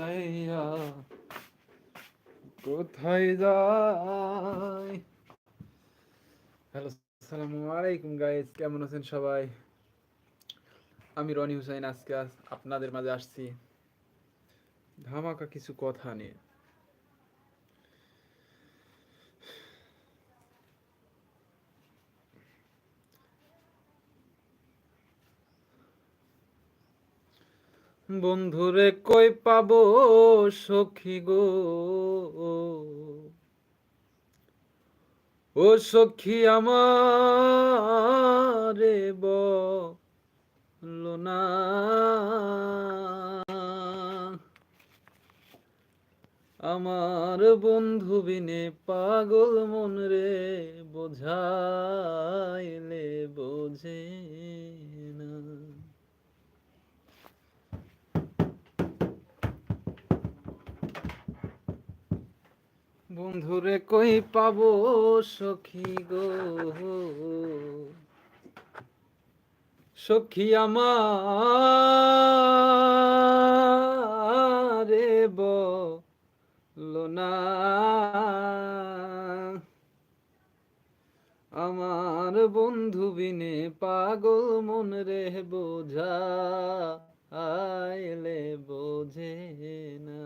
যাইয়া, কোথায় যাই? হ্যালো আসসালামু আলাইকুম গাইজ কেমন আছেন সবাই? আমি রনি হুসাইন আজকে আপনাদের মাঝে আসছি। ধামাকা কিছু কথা নিয়ে। বন্ধুরে কই পাবো সখী গো? ও সখী আমারে বলো না। আমার বন্ধু বিনে পাগল মন রে বোঝাইলে বোঝে না বন্ধুরে কই পাবো সখী গো? সখী আমারে বলো না। আমার বন্ধু বিনে পাগল মন রে বোঝা আইলে বোঝে না।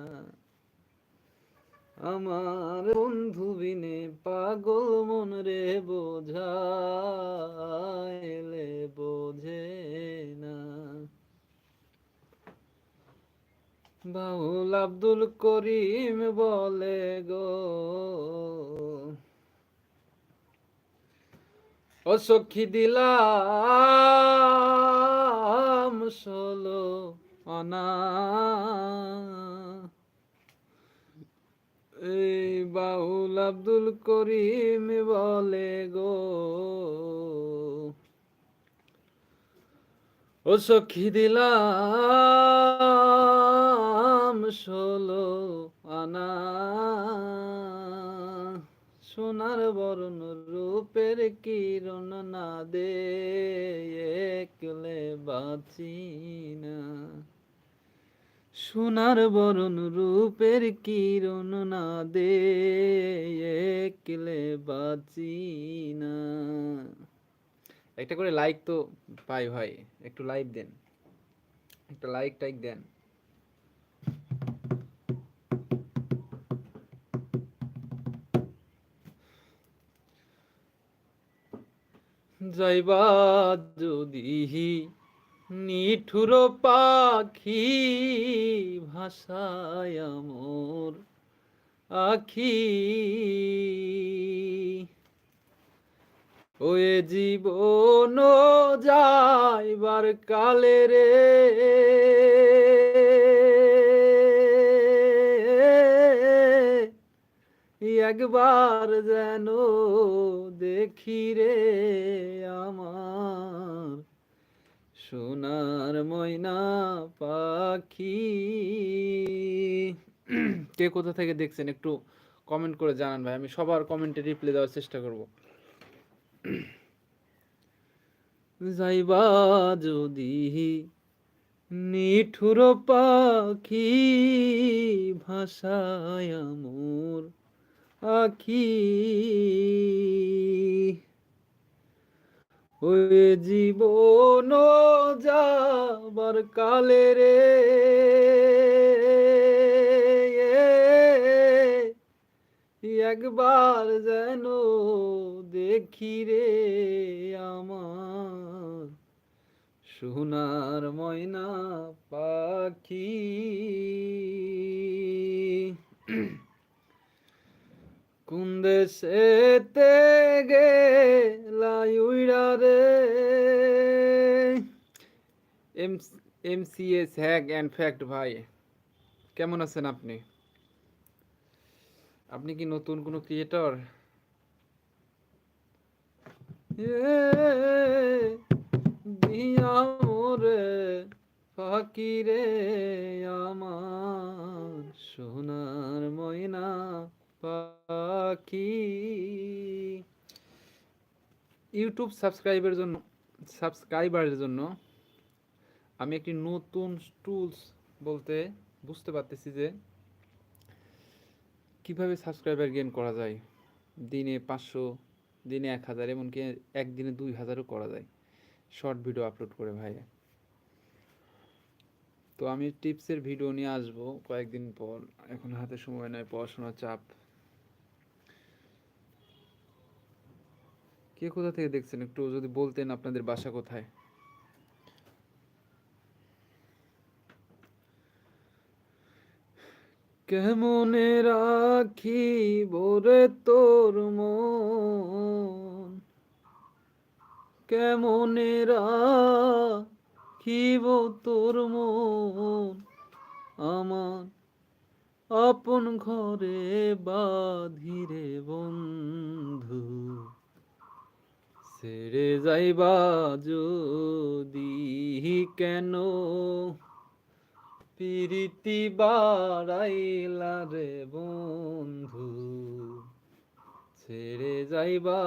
আমার বন্ধু বিনে পাগল মন রে বোঝাইলে বোঝে না। বাউল আব্দুল করিম বলে গো, ও সখী দিলাম ষোলো অনা এই বাউল আব্দুল করিম বলে গো। ও সখী দিলাম ষোলো আনা। সোনার বরণ রূপের কিরণ না দে বাঁচি না। সোনার বরণ রূপের কিরণ না দে, একলে বাঁচি না। একটা করে লাইক তো পাই ভাই, একটু লাইক দেন। একটা লাইক টাইক দেন। যাইবা যদি নিঠুর পাখি ভাষায় মোর আখি। ওয়ে জীবন যাইবার কালে রে। একবার যেন দেখি রে আমার সোনার ময়না পাখি। কে কোথা থেকে দেখছেন একটু কমেন্ট করে জানান ভাই, আমি সবার কমেন্টে রিপ্লাই দেওয়ার চেষ্টা করব। যাইবা যদি নিঠুর পাখি ভাষায় মোর আখি। ওই জীবন যাবার কালে রে। একবার যেন দেখি রে আমার সোনার ময়না পাখি। কোন দেশেতে রে। M M C S hag and fact ভাই, কেমন আছেন আপনি? আপনি কি নতুন কোনো ক্রিয়েটর? দিয়া মোরে ফাকিরে আমার সোনার ময়না পাখি। ইউটিউব সাবস্ক্রাইবের জন্য, সাবস্ক্রাইবারের জন্য আমি একটি নতুন টুলস বলতে বুঝতে পারতেছি যে কীভাবে সাবস্ক্রাইবার গেইন করা যায়। দিনে পাঁচশো, দিনে এক হাজার, এমনকি একদিনে দুই হাজারও করা যায়। শর্ট ভিডিও আপলোড করে ভাই। তো আমি টিপসের ভিডিও নিয়ে আসব কয়েকদিন পর। এখন হাতে সময় নেই, পড়াশোনার চাপ। কে কোথা থেকে দেখছেন? একটু যদি বলতেন আপনাদের বাসা কোথায়? কেমনে রাখি রে তোর মন? কেমনে রাখিব তোর মন? আমার আপন ঘরে বাধিরে বন্ধু। ছেড়ে যাইবা যদি কেন? প্রীতি বাড়াইলা রে বন্ধু, ছেড়ে যাইবা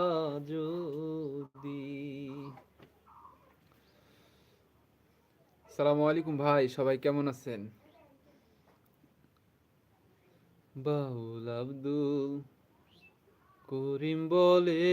যদি। সালামু আলাইকুম ভাই, সবাই কেমন আছেন? বাউল আব্দুল করিম বলে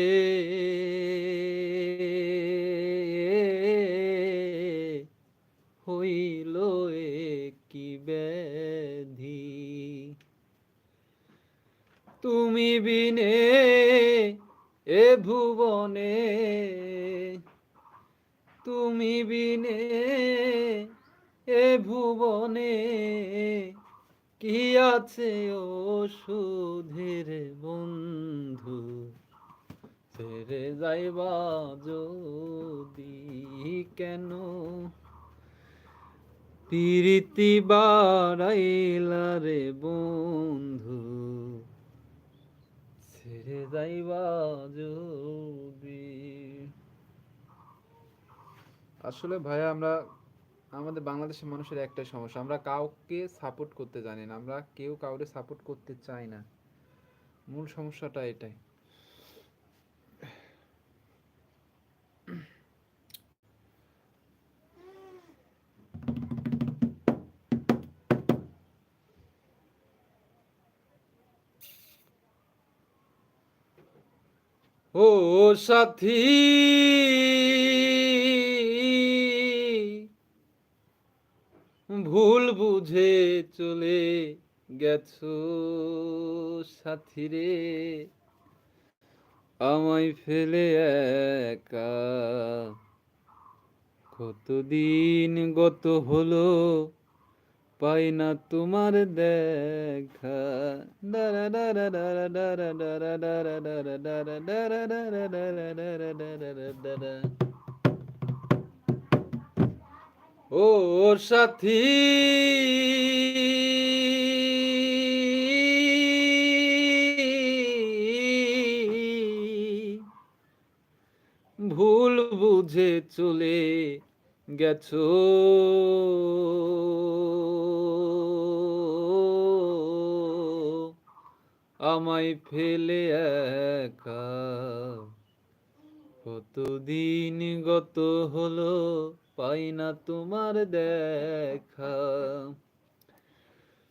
কি আছে ও সুধীর বন্ধু? ছেড়ে যাইবা যদি কেন? প্রীতি বাড়াইলা রে বন্ধু। ছেড়ে যাইবা যদি। আসলে ভাইয়া, আমরা আমাদের বাংলাদেশের মানুষের একটাই সমস্যা। আমরা কাউকে সাপোর্ট করতে জানি না। আমরা কেউ কাউকে সাপোর্ট করতে চাই না। মূল সমস্যাটা এটাই। ও সাথী ভুল বুঝে চলে গেছো সাথী রে আমায় ফেলে একা কতদিন গত হলো পাই না তোমার দেখা ও সাথী। ভুল বুঝে চলে গেছো। আমায় ফেলে একা। কতদিন গত হলো? পাই না তোমার দেখা।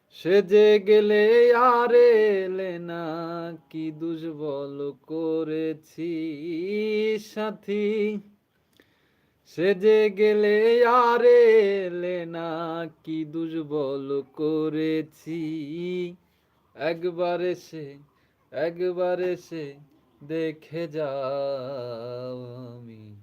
সেজে গেলে আর এলে না, কি দুর্বল করেছি সাথী? সেজে গেলে আর এলে না, কি দুর্বল করেছি? একবার এসে একবার এসে দেখে যাও আমি।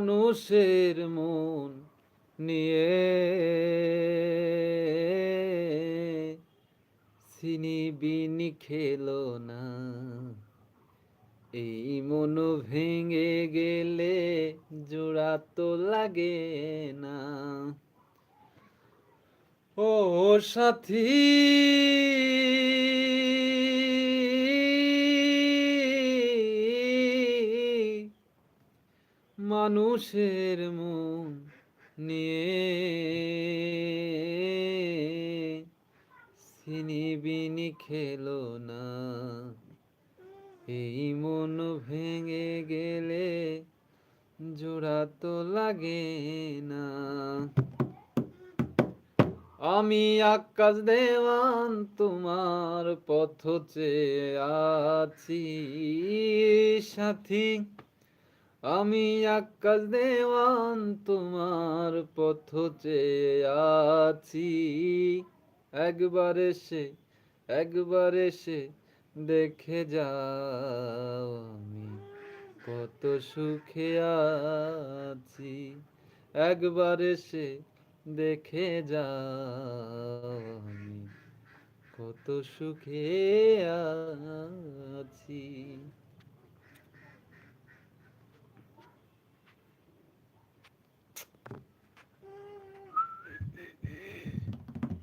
মানুষের মন নিয়ে সিনি বিনি খেলো না। এই মন ভেঙে গেলে জোড়া তো লাগে না। ও সাথী মানুষের মন নিয়ে সিনিবিনি খেলো না। এই মন ভেঙে গেলে জোড়া তো লাগে না। আমি আকাশ দেওয়ান তোমার পথ চেয়ে আছি, সাথী। আমি আকাশ দেওয়ান তোমার পথ চেয়ে আছি। একবার এসে একবার এসে দেখে যাও আমি কত সুখে আছি। একবার এসে দেখে যাও আমি কত সুখে আছি।